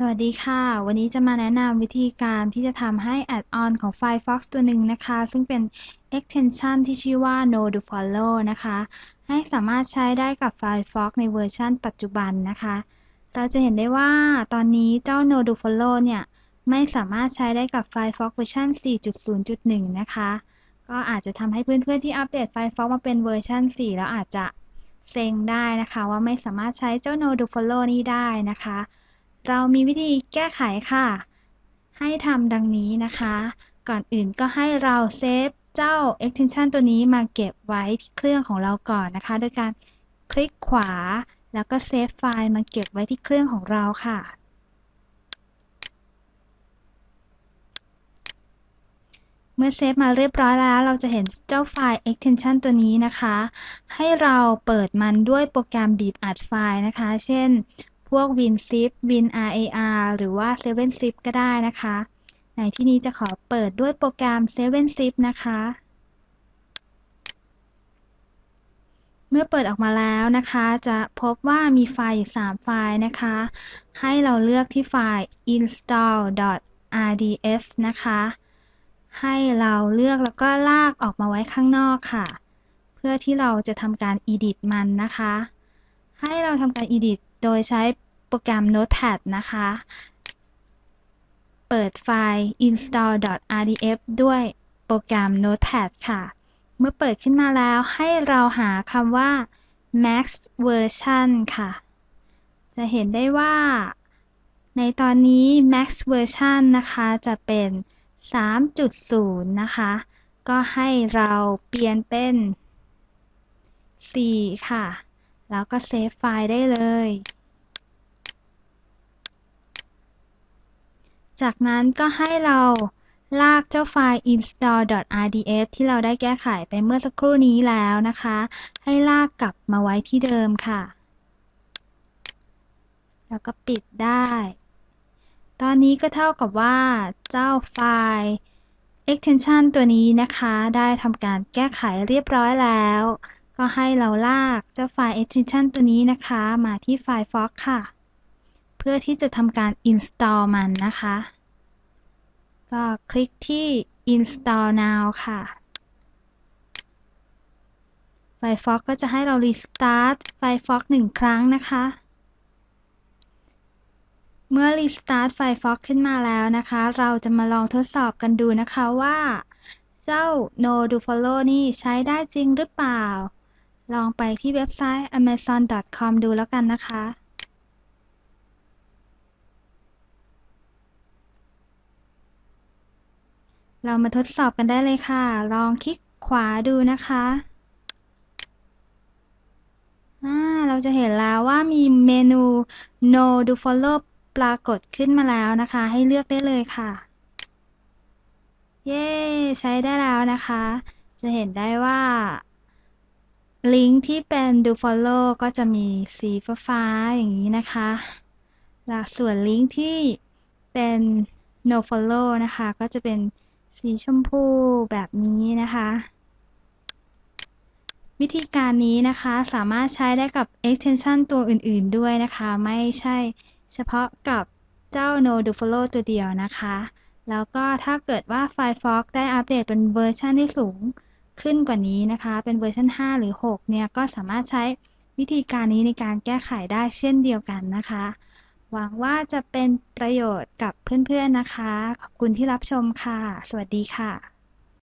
สวัสดีค่ะ วันนี้จะมาแนะนำวิธีการที่จะทำให้แอดออนของ Firefox ตัวหนึ่งนะคะ ซึ่งเป็น extension ที่ชื่อว่า No Do Follow นะคะ ให้สามารถใช้ได้กับ Firefox ในเวอร์ชันปัจจุบันนะคะ เราจะเห็นได้ว่าตอนนี้เจ้า No Do Follow เนี่ย ไม่สามารถใช้ได้กับ Firefox เวอร์ชัน4.0.1 นะคะ ก็อาจจะทำให้เพื่อนๆที่อัปเดต Firefox มาเป็นเวอร์ชัน4 แล้วอาจจะเซ็งได้นะคะ ว่าไม่สามารถใช้เจ้า No Do Follow นี้ได้นะคะ เรามีวิธีแก้ไขค่ะ ให้ทำดังนี้นะคะ ก่อนอื่นก็ให้เราเซฟเจ้า extension ตัวนี้มาเก็บไว้ที่เครื่องของเราก่อนนะคะ โดยการคลิกขวา แล้วก็เซฟไฟล์มาเก็บไว้ที่เครื่องของเราค่ะ เมื่อเซฟมาเรียบร้อยแล้ว เราจะเห็นเจ้าไฟล์ extension ตัวนี้นะคะ ให้เราเปิดมันด้วยโปรแกรมบีบอัดไฟล์นะคะ เช่น พวก WinZip WinRAR หรือว่า 7zip ก็ได้นะคะ ในที่นี้จะขอเปิดด้วยโปรแกรม 7zip นะคะ เมื่อเปิดออกมาแล้วนะคะ จะพบว่ามีไฟล์อยู่ 3 ไฟล์นะคะ ให้เราเลือกที่ไฟล์ install.rdf นะคะ ให้เราเลือกแล้วก็ลากออกมาไว้ข้างนอกค่ะ เพื่อที่เราจะทำการ edit มันนะคะ ให้เราทำการ edit โดยใช้โปรแกรม Notepad นะคะ เปิดไฟล์ install.rdf ด้วยโปรแกรม Notepad ค่ะ เมื่อเปิดขึ้นมาแล้วให้เราหาคำว่า max version ค่ะ จะเห็นได้ว่า ในตอนนี้ max version นะคะจะเป็น 3.0 นะคะ ก็ให้เราเปลี่ยนเป็น 4 ค่ะ แล้วก็เซฟไฟล์ได้เลย จากนั้นก็ให้เราลากเจ้าไฟล์ install.rdf ที่เราได้แก้ไขไปเมื่อสักครู่นี้แล้วนะคะ ให้ลากกลับมาไว้ที่เดิมค่ะ แล้วก็ปิดได้ ตอนนี้ก็เท่ากับว่าเจ้าไฟล์ extension ตัวนี้นะคะ ได้ทำการแก้ไขเรียบร้อยแล้ว ก็ให้เราลากเจ้าไฟล์ extension ตัวนี้นะคะ มาที่ไฟล์ Fox ค่ะ เพื่อที่จะทำการ install มันนะคะ ก็คลิกที่ install now ค่ะ Firefox ก็จะให้เรา restart Firefox หนึ่งครั้งนะคะ เมื่อ restart Firefox ขึ้นมาแล้วนะคะ เราจะมาลองทดสอบกันดูนะคะว่า เจ้า no do follow นี่ใช้ได้จริงหรือเปล่า ลองไปที่เว็บไซต์ amazon.com ดูแล้วกันนะคะ เรามาทดสอบกันได้เลยค่ะ ลองคลิกขวาดูนะคะเราจะเห็นแล้วว่ามีเมนู no do follow ปรากฏขึ้นมาแล้วนะคะ ให้เลือกได้เลยค่ะ เย้ ใช้ได้แล้วนะคะ จะเห็นได้ว่า ลิงก์ที่เป็น do follow ก็จะมีสีฟ้าๆอย่างนี้นะคะแล้วส่วนลิงก์ที่เป็น no follow นะคะ ก็จะเป็นสีชมพูแบบนี้นะคะ วิธีการนี้นะคะสามารถใช้ได้กับ extension ตัวอื่นๆด้วยนะคะ ไม่ใช่เฉพาะกับเจ้า no do follow ตัวเดียวนะคะ แล้วก็ถ้าเกิดว่า Firefox ได้อัปเดตเป็นเวอร์ชันที่สูง ขึ้นกว่านี้นะคะ เป็นเวอร์ชัน5 หรือ 6 เนี่ย ก็สามารถใช้วิธีการนี้ในการแก้ไขได้เช่นเดียวกันนะคะ หวังว่าจะเป็นประโยชน์กับเพื่อนๆนะคะ ขอบคุณที่รับชมค่ะ สวัสดีค่ะ